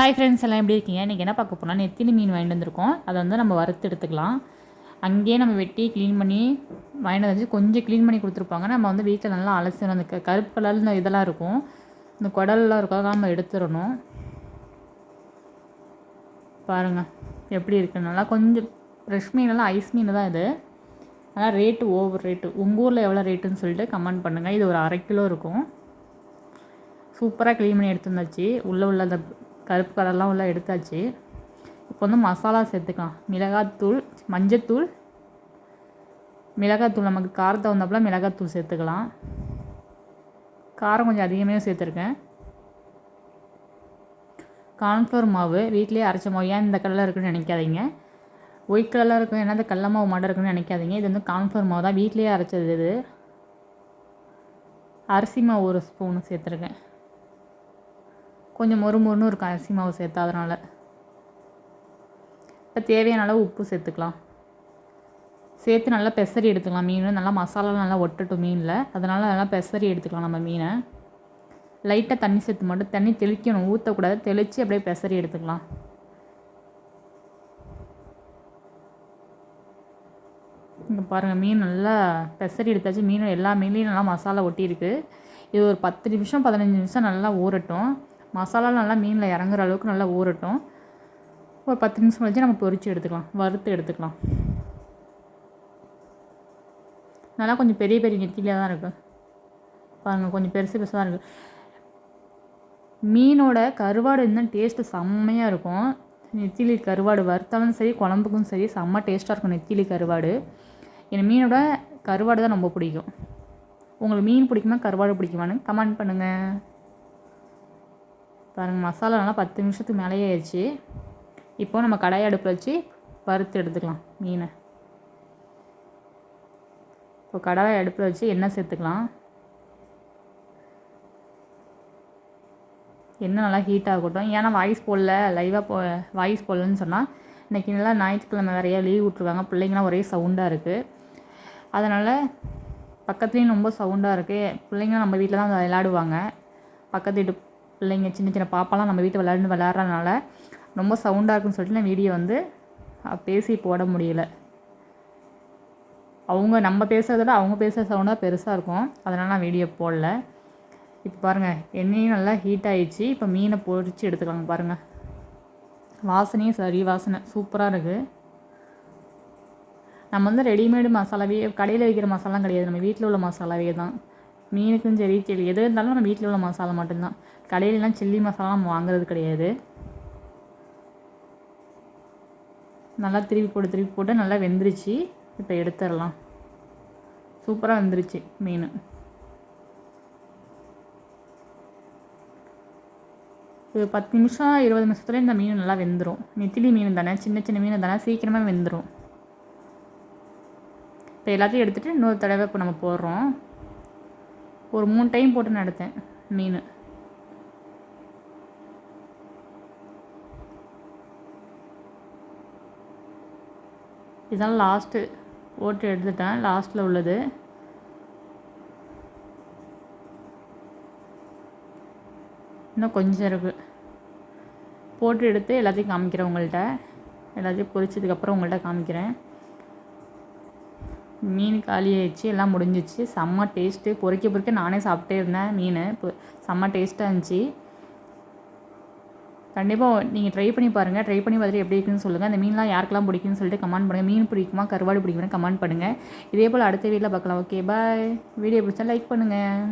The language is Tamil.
ஹாய் ஃப்ரெண்ட்ஸ் எல்லாம் எப்படி இருக்கீங்க? இன்றைக்கி என்ன பார்க்க போனால் நெத்திலி மீன் வாங்கிட்டு வந்திருக்கோம். அதை வந்து நம்ம வறுத்து எடுத்துக்கலாம். அங்கேயே நம்ம வெட்டி க்ளீன் பண்ணி வாங்கிட்டு வந்து கொஞ்சம் க்ளீன் பண்ணி கொடுத்துருப்பாங்க. நம்ம வந்து வீட்டில் நல்லா அலசணும் அந்த க- கருப்பு கலர் இந்த இதெல்லாம் இருக்கும். இந்த குடல்லாம் இருக்கும். அதெல்லாம் நம்ம எடுத்துடணும். பாருங்கள் எப்படி இருக்குது நல்லா கொஞ்சம் ஃப்ரெஷ் மீனெல்லாம் ஐஸ் மீன் தான் இது. ஆனால் ரேட்டு ஓவர் ரேட்டு உங்கள் ஊரில் எவ்வளோ ரேட்டுன்னு சொல்லிட்டு கமெண்ட் பண்ணுங்கள் இது ஒரு அரை கிலோ இருக்கும். சூப்பராக க்ளீன் பண்ணி எடுத்துருந்தாச்சு உள்ளே உள்ள அந்த கருப்பு கலர்லாம் உள்ள எடுத்தாச்சு. இப்போ வந்து மசாலா சேர்த்துக்கலாம். மிளகாத்தூள் மஞ்சத்தூள். மிளகாத்தூள் நமக்கு காரத்தை வந்தப்பல மிளகாத்தூள் சேர்த்துக்கலாம். காரம் கொஞ்சம் அதிகமே சேர்த்துருக்கேன். கார்ன்ஃப்ளவர் மாவு வீட்டிலேயே அரைச்ச மாவு ஏன் இந்த கலரில் இருக்குன்னு நினைக்காதீங்க. ஒயிட் கலரில் இருக்கும் ஏன்னா அந்த கடல மாவு மாட்டம் இருக்குன்னு நினைக்காதீங்க. இது வந்து கார்ன்ஃப்ளவர் மாவு தான். வீட்டிலேயே அரைச்சது இது. அரிசி மாவு ஒரு ஸ்பூன் சேர்த்துருக்கேன். கொஞ்சம் மொறு மொறுன்னு இருக்கும் அரிசி மாவு சேர்த்தா அதனால். இப்போ தேவையான அளவு உப்பு சேர்த்துக்கலாம். சேர்த்து நல்லா பெசரி எடுத்துக்கலாம். மீன் நல்லா மசாலா நல்லா ஒட்டட்டும் மீனில். அதனால் நல்லா பெசரி எடுத்துக்கலாம் நம்ம மீனை. லைட்டாக தண்ணி சேர்த்து மட்டும் தண்ணி தெளிக்கணும். ஊற்றக்கூடாது தெளித்து அப்படியே பெசரி எடுத்துக்கலாம். இங்கே பாருங்கள் மீன் நல்லா பெசரி எடுத்தாச்சு. மீன் எல்லா மீன்லேயும் நல்லா மசாலா ஒட்டியிருக்கு. இது ஒரு பத்து நிமிஷம் பதினஞ்சு நிமிஷம் நல்லா ஊறட்டும். மசாலா நல்லா மீனில் இறங்குற அளவுக்கு நல்லா ஊறட்டும். ஒரு பத்து நிமிஷம் கழிச்சு நம்ம பொரித்து எடுத்துக்கலாம். வறுத்து எடுத்துக்கலாம். நல்லா கொஞ்சம் பெரிய பெரிய நெத்திலியாக தான் இருக்குது பாருங்கள் கொஞ்சம் பெருசு பெருசாக தான் இருக்குது மீனோட கருவாடு இருந்தால் டேஸ்ட்டு செம்மையாக இருக்கும். நெத்திலி கருவாடு வறுத்தாலும் சரி குழம்புக்கும் சரி செம்ம டேஸ்ட்டாக இருக்கும் நெத்திலி கருவாடு. எனக்கு மீனோட கருவாடு தான் ரொம்ப பிடிக்கும். உங்களுக்கு மீன் பிடிக்குமா கருவாடு பிடிக்குமான்னு கமெண்ட் பண்ணுங்கள் பாருங்கள் மசாலா நல்லா பத்து நிமிஷத்துக்கு மேலேயே ஆயிடுச்சு. இப்போது நம்ம கடாய் அடுப்பில் வச்சு வறுத்து எடுத்துக்கலாம் மீனை. இப்போ கடாய் அடுப்பில் வச்சு எண்ணெய் சேர்த்துக்கலாம். எண்ணெய் நல்லா ஹீட் ஆகட்டும். ஏன்னா வாய்ஸ் போடல லைவாக போ வாய்ஸ் போடலன்னு சொன்னால் இன்றைக்கி நல்லா ஞாயிற்றுக்கிழமை நிறையா லீவ் விட்ருக்காங்க பிள்ளைங்களாம் ஒரே சவுண்டாக இருக்குது அதனால் பக்கத்துலேயும் ரொம்ப சவுண்டாக இருக்குது பிள்ளைங்க நம்ம வீட்டில் தான் விளையாடுவாங்க. பக்கத்து வீட்டு பிள்ளைங்க சின்ன சின்ன பாப்பாலாம் நம்ம வீட்டில் விளாண்டு விளையாடுறதுனால ரொம்ப சவுண்டாக இருக்குன்னு சொல்லிட்டு நான் வீடியோ வந்து பேசி போட முடியல. அவங்க நம்ம பேசுகிறத விட அவங்க பேசுகிற சவுண்டாக பெருசாக இருக்கும். அதனால் நான் வீடியோ போடல. இப்போ பாருங்கள் எண்ணெயும் நல்லா ஹீட் ஆகிடுச்சு இப்போ மீனை பொறிச்சு எடுத்துக்கலாங்க பாருங்கள் வாசனையும் சரி வாசனை சூப்பராக இருக்குது நம்ம வந்து ரெடிமேடு மசாலாவே கடையில் வைக்கிற மசாலாம் கிடையாது. நம்ம வீட்டில் உள்ள மசாலாவே தான். மீனுக்கும் சரி சரி எது இருந்தாலும் நம்ம வீட்டில் உள்ள மசாலா மட்டும்தான். கடையிலலாம் சில்லி மசாலா நம்ம வாங்குறது கிடையாது. நல்லா திருப்பி போட்டு திருப்பி போட்டு நல்லா வெந்துருச்சு. இப்போ எடுத்துடலாம். சூப்பராக வந்துருச்சு மீன். ஒரு பத்து நிமிஷம் இருபது நிமிஷத்துல இந்த மீன் நல்லா வெந்துடும் நெத்திலி மீன் தானே சின்ன சின்ன மீன் தானே சீக்கிரமாக வெந்துடும் இப்போ எல்லாத்தையும் எடுத்துகிட்டு இன்னொரு தடவை இப்போ நம்ம போடுறோம். ஒரு மூணு டைம் போட்டு நான் எடுத்தேன் மீன். இதெல்லாம் லாஸ்ட்டு போட்டு எடுத்துட்டேன். லாஸ்ட்டில் உள்ளது. இன்னும் கொஞ்சம் இருக்குது போட்டு எடுத்து எல்லாத்தையும் காமிக்கிறேன் உங்கள்கிட்ட எல்லாத்தையும் பொரிச்சதுக்கப்புறம் உங்கள்கிட்ட காமிக்கிறேன். மீன் காலி ஆயிடுச்சு எல்லாம் முடிஞ்சிச்சு. செம்ம டேஸ்ட்டு பொறிக்க பொறிக்க நானே சாப்பிட்டே இருந்தேன் மீன். பொ- செம்ம டேஸ்ட்டாக இருந்துச்சு. கண்டிப்பாக நீங்கள் ட்ரை பண்ணி பாருங்கள் ட்ரை பண்ணி பார்த்துட்டு எப்படி இருக்குன்னு சொல்லுங்கள் அந்த மீன்லாம் யாருக்கெல்லாம் பிடிக்குன்னு சொல்லிட்டு கமெண்ட் பண்ணுங்கள் மீன் பிடிக்குமா கருவாடு பிடிக்குமா கமெண்ட் பண்ணுங்கள் இதே போல் அடுத்த வீட்டில் பார்க்கலாம். ஓகே பாய் வீடியோ பிடிச்சா லைக் பண்ணுங்கள்